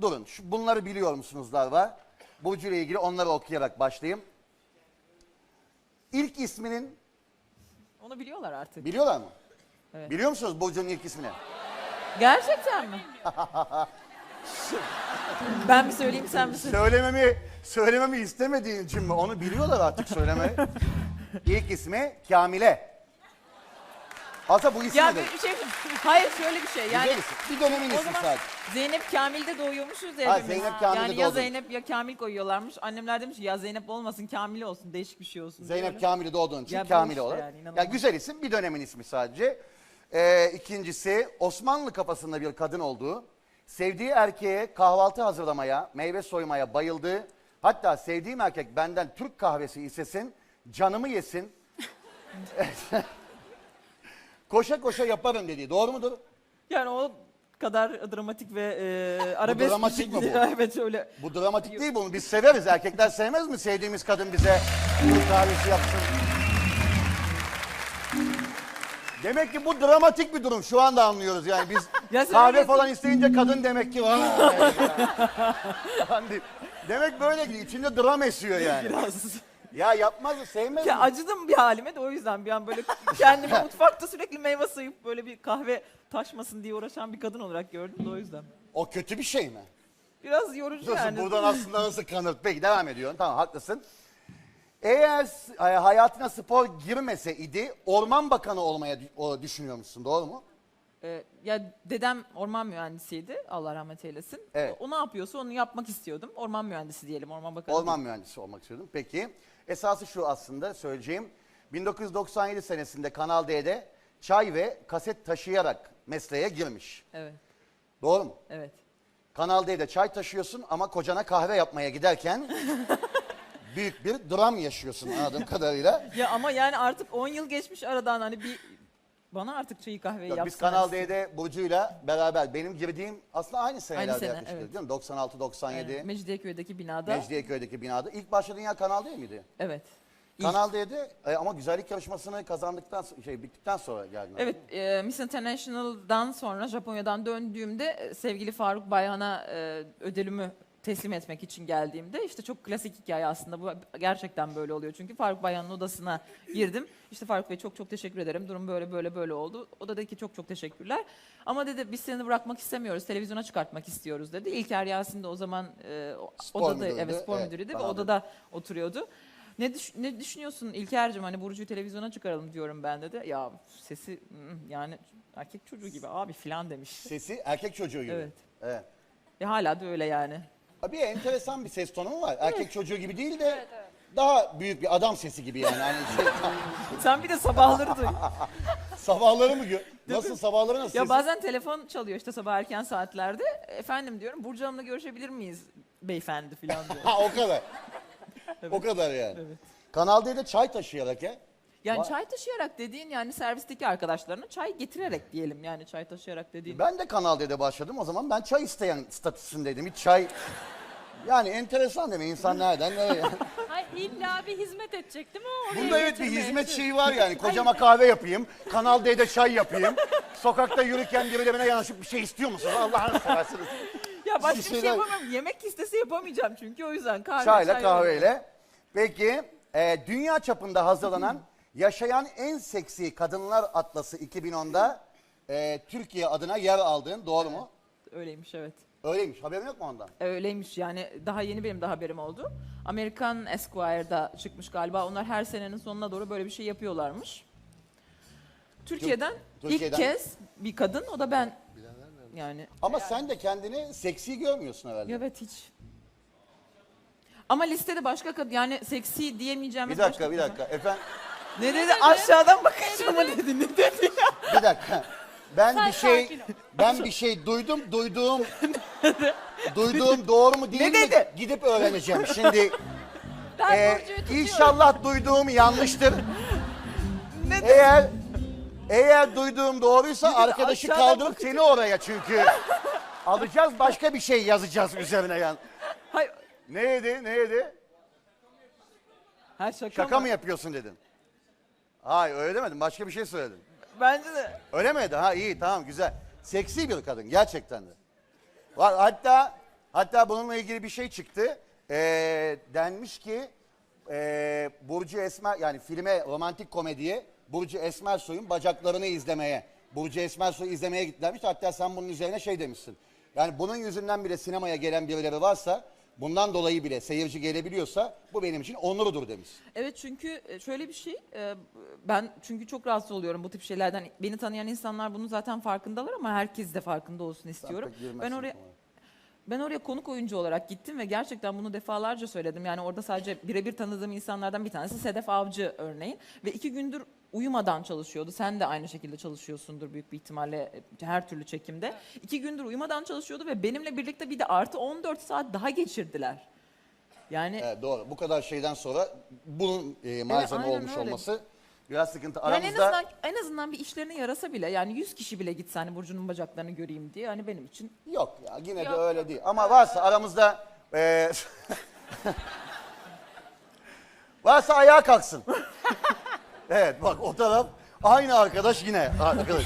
durun. Şu, bunları biliyor musunuzlar var. Burcu ile ilgili onları okuyarak başlayayım. İlk isminin Onu biliyorlar artık. biliyorlar mı? Evet. Biliyor musunuz Burcu'nun ilk ismini? Gerçekten mi? ben mi söyleyeyim sen mi söyle? Söylememi söylememi istemediğin için mi? Onu biliyorlar artık söylemeyi. İlk ismi Kamile. Aslında bu isim Ya de bir şey Hayır şöyle bir şey. Yani Güzel isim. Bir dönemin o ismi zaman sadece. Zeynep Kamil'de doğuyormuşuz ya Ha, hepimiz. Zeynep Kamil'de Yani ya doğdun. Zeynep ya Kamil koyuyorlarmış. Annemler demiş ki ya Zeynep olmasın Kamil olsun değişik bir şey olsun. Zeynep diye. Kamil'i doğduğun için Ya bu Kamile işte olarak. yani, inanılmaz. ya güzel isim bir dönemin ismi sadece. Ee, ikincisi Osmanlı kafasında bir kadın olduğu, sevdiği erkeğe kahvaltı hazırlamaya, meyve soymaya bayıldığı, hatta sevdiğim erkek benden Türk kahvesi istesin, canımı yesin, koşa koşa yaparım dediği. Doğru mudur? Yani o kadar dramatik ve e, arabesk dramatik mi bu? evet öyle. Bu dramatik değil bunu. Biz severiz. Erkekler sevmez mi? Sevdiğimiz kadın bize Türk kahvesi yapsın. Demek ki bu dramatik bir durum. Şu anda anlıyoruz yani biz Ya sen kahve falan isteyince kadın demek ki deyip- demek böyle gidiyor. İçinde dram esiyor yani. Biraz. Ya yapmaz? Sevmez mi? Ya acıdım bir halime de o yüzden bir an böyle kendimi mutfakta sürekli meyve sayıp böyle bir kahve taşmasın diye uğraşan bir kadın olarak gördüm de o yüzden. O kötü bir şey mi? Biraz yorucu Nasıl yani. buradan aslında nasıl kanıt? Peki devam ediyorsun. Tamam haklısın. Eğer e, hayatına spor girmese idi Orman Bakanı olmaya dü- o düşünüyor musun? Doğru mu? Ee, ya dedem orman mühendisiydi. Allah rahmet eylesin. Evet. O, ne yapıyorsa onu yapmak istiyordum. Orman mühendisi diyelim. Orman bakanı. Orman mühendisi olmak istiyordum. Peki. Esası şu aslında söyleyeceğim. 1997 senesinde Kanal D'de çay ve kaset taşıyarak mesleğe girmiş. Evet. Doğru mu? Evet. Kanal D'de çay taşıyorsun ama kocana kahve yapmaya giderken büyük bir dram yaşıyorsun anladığım kadarıyla. Ya ama yani artık 10 yıl geçmiş aradan hani bir bana artık çayı kahveyi Yok, yapsın. biz Kanal D'de Burcu'yla beraber benim girdiğim aslında aynı senelerde sene, yaklaşık evet. değil mi? 96-97 Evet, Mecidiyeköy'deki binada. Mecidiyeköy'deki binada. İlk başladığın yer Kanal D miydi? Evet. İlk- Kanal D'de e, ama güzellik yarışmasını kazandıktan so- şey bittikten sonra geldin. Evet, e, Miss International'dan sonra Japonya'dan döndüğümde e, sevgili Faruk Bayhan'a e, ödülümü teslim etmek için geldiğimde işte çok klasik hikaye aslında bu gerçekten böyle oluyor çünkü Faruk Bayhan'ın odasına girdim. İşte Faruk Bey çok çok teşekkür ederim. Durum böyle böyle böyle oldu. O da dedi ki çok çok teşekkürler. Ama dedi biz seni bırakmak istemiyoruz. Televizyona çıkartmak istiyoruz dedi. İlker Yasin de o zaman e, Spor odada müdürüydü, evet spor evet, müdürüydü ve odada oturuyordu. Ne, düş- ne düşünüyorsun İlker'cim hani Burcu'yu televizyona çıkaralım diyorum ben dedi. Ya sesi yani erkek çocuğu gibi abi filan demiş. Sesi erkek çocuğu gibi. Evet. evet. E hala da öyle yani. Abi enteresan bir ses tonu mu var? Erkek çocuğu gibi değil de daha büyük bir adam sesi gibi yani. Hani şey, Sen bir de sabahları duy. sabahları mı gö- Nasıl sabahları nasıl? ya sesi? bazen telefon çalıyor işte sabah erken saatlerde. Efendim diyorum Burcu Hanım'la görüşebilir miyiz beyefendi filan diyor. Ha o kadar. O kadar yani. Evet. Kanal D'de çay taşıyarak ya. Yani Vay. çay taşıyarak dediğin yani servisteki arkadaşlarına çay getirerek diyelim yani çay taşıyarak dediğin. Ben de Kanal D'de başladım. O zaman ben çay isteyen statüsündeydim. Hiç çay... Yani enteresan değil mi? İnsan nereden nereye? Hayır illa bir hizmet edecek değil mi? Oraya Bunda evet bir hizmet şeyi var yani. Kocama kahve yapayım. Kanal D'de çay yapayım. Sokakta yürürken birilerine yanaşıp bir şey istiyor musunuz? Allah'ını seversiniz. Ya başka bir şeyler- şey yapamam. Yemek istese yapamayacağım çünkü o yüzden kahve Çayla çay kahveyle. Peki e, dünya çapında hazırlanan Yaşayan En Seksi Kadınlar Atlası 2010'da e, Türkiye adına yer aldığın doğru mu? Öyleymiş evet. Öyleymiş. Haberin yok mu ondan? Öyleymiş yani daha yeni benim de haberim oldu. Amerikan Esquire'da çıkmış galiba. Onlar her senenin sonuna doğru böyle bir şey yapıyorlarmış. Türkiye'den, Türkiye'den. ilk kez bir kadın o da ben. Yani Ama sen de kendini seksi görmüyorsun herhalde. evet hiç. Ama listede başka kadın yani seksi diyemeyeceğimiz Bir dakika, bir kadın dakika. Efendim. Ne dedi? Aşağıdan bakınca mı dedi? Ne dedi ya? bir dakika. Ben Sen bir şey sakin ol. ben bir şey duydum, duyduğum duyduğum doğru mu değil Ne mi? dedi? Gidip öğreneceğim. Şimdi Ben e, Burcu'yu tutuyorum. inşallah duyduğum yanlıştır. Ne dedi? Eğer eğer duyduğum doğruysa dedi? arkadaşı Aşağıdan kaldırıp seni oraya çünkü alacağız başka bir şey yazacağız üzerine yani. Hayır. Ne yedi? Ne yedi? Ha şaka, Şaka mı? mı yapıyorsun dedin. Hayır öyle demedim. Başka bir şey söyledin. Bence de. Öyle mi dedi? Ha iyi tamam güzel. Seksi bir kadın gerçekten de. Var hatta Hatta bununla ilgili bir şey çıktı. Ee, denmiş ki ee, Burcu Esmer yani filme romantik komediye Burcu Esmersoy'un bacaklarını izlemeye Burcu Esmersoy'u izlemeye gittilermiş. Hatta sen bunun üzerine şey demişsin. Yani bunun yüzünden bile sinemaya gelen birileri varsa bundan dolayı bile seyirci gelebiliyorsa bu benim için onurudur demiş. Evet çünkü e, şöyle bir şey, e, ben çünkü çok rahatsız oluyorum bu tip şeylerden. Beni tanıyan insanlar bunun zaten farkındalar ama herkes de farkında olsun istiyorum. Ben oraya konuya. Ben oraya konuk oyuncu olarak gittim ve gerçekten bunu defalarca söyledim. Yani orada sadece birebir tanıdığım insanlardan bir tanesi Sedef Avcı örneğin. Ve iki gündür uyumadan çalışıyordu. Sen de aynı şekilde çalışıyorsundur büyük bir ihtimalle e, her türlü çekimde. İki gündür uyumadan çalışıyordu ve benimle birlikte bir de artı 14 saat daha geçirdiler. Yani Evet, doğru. Bu kadar şeyden sonra bunun e, malzeme aynen olmuş öyle. olması biraz sıkıntı. Yani en Aramızda azından en azından bir işlerine yarasa bile yani 100 kişi bile gitse hani Burcu'nun bacaklarını göreyim diye hani benim için yok ya yine de Yok, öyle yok. değil. Ama varsa aramızda e, varsa ayağa kalksın. evet bak o taraf aynı arkadaş yine arkadaş.